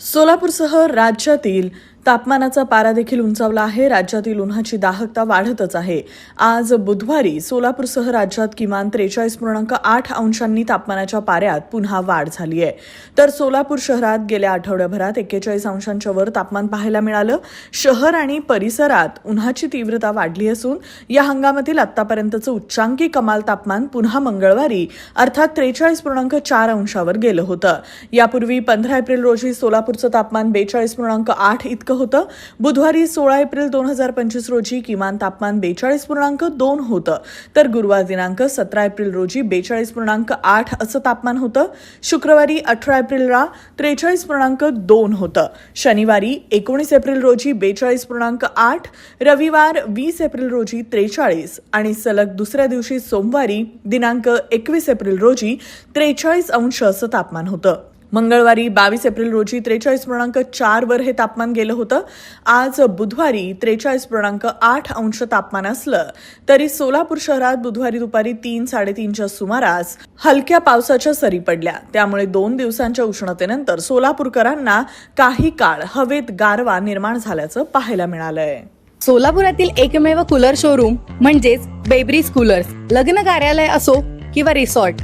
सोलापूरसह राज्यातील तापमानाचा पारा देखील उंचावला आहे. राज्यातील उन्हाची दाहकता वाढतच आहे. आज बुधवारी सोलापूरसह राज्यात किमान त्रेचाळीस पूर्णांक आठ अंशांनी तापमानाच्या पाऱ्यात पुन्हा वाढ झाली आहे. तर सोलापूर शहरात गेल्या आठवड्याभरात एक्केचाळीस अंशांच्या वर तापमान पाहायला मिळालं. शहर आणि परिसरात उन्हाची तीव्रता वाढली असून या हंगामातील आतापर्यंतचं उच्चांकी कमाल तापमान पुन्हा मंगळवारी अर्थात त्रेचाळीस पूर्णांक चार अंशावर गेलं होतं. यापूर्वी पंधरा एप्रिल रोजी सोलापूरचं तापमान बेचाळीस पूर्णांक आठ इतकं होतं. बुधवारी सोळा एप्रिल दोन हजार पंचवीस रोजी किमान तापमान बेचाळीस पूर्णांक दोन होतं. तर गुरुवार दिनांक सतरा एप्रिल रोजी बेचाळीस पूर्णांक आठ असं तापमान होतं. शुक्रवारी अठरा एप्रिलला त्रेचाळीस पूर्णांक दोन होतं. शनिवारी एकोणीस एप्रिल रोजी बेचाळीस पूर्णांक आठ रविवार वीस एप्रिल रोजी त्रेचाळीस आणि सलग दुसऱ्या दिवशी सोमवारी दिनांक एकवीस एप्रिल रोजी त्रेचाळीस अंश असं तापमान होतं. मंगळवारी बावीस एप्रिल रोजी त्रेचाळीस पूर्णांक चार वर हे तापमान गेलं होतं. आज बुधवारी त्रेचाळीस पूर्णांक आठ अंश तापमान असलं. तरी सोलापूर शहरात बुधवारी दुपारी तीन साडेतीनच्या सुमारास हलक्या पावसाच्या सरी पडल्या. त्यामुळे दोन दिवसांच्या उष्णतेनंतर सोलापूरकरांना काही काळ हवेत गारवा निर्माण झाल्याचं पाहायला मिळालंय. सोलापुरातील एकमेव कूलर शोरूम म्हणजेच बेबरीज कूलर्स लग्न कार्यालय असो किंवा रिसॉर्ट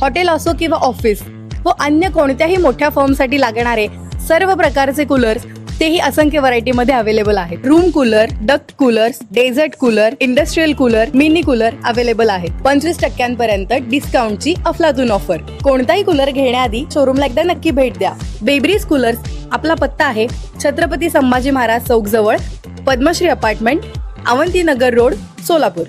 हॉटेल असो किंवा ऑफिस व अन्य कोणत्याही मोठ्या फॉर्मसाठी लागणारे सर्व प्रकारचे कूलर्स तेही असंख्य व्हरायटीमध्ये अवेलेबल आहेत. Room cooler duct coolers desert cooler industrial cooler mini cooler available आहेत. पंचवीस टक्क्यांपर्यंत डिस्काउंटची अफलातून ऑफर कोणताही कूलर घेण्याआधी शोरूमला एकदा नक्की भेट द्या. बेब्रीज कूलर्स आपला पत्ता आहे छत्रपती संभाजी महाराज चौक जवळ पद्मश्री अपार्टमेंट अवंतीनगर रोड सोलापूर.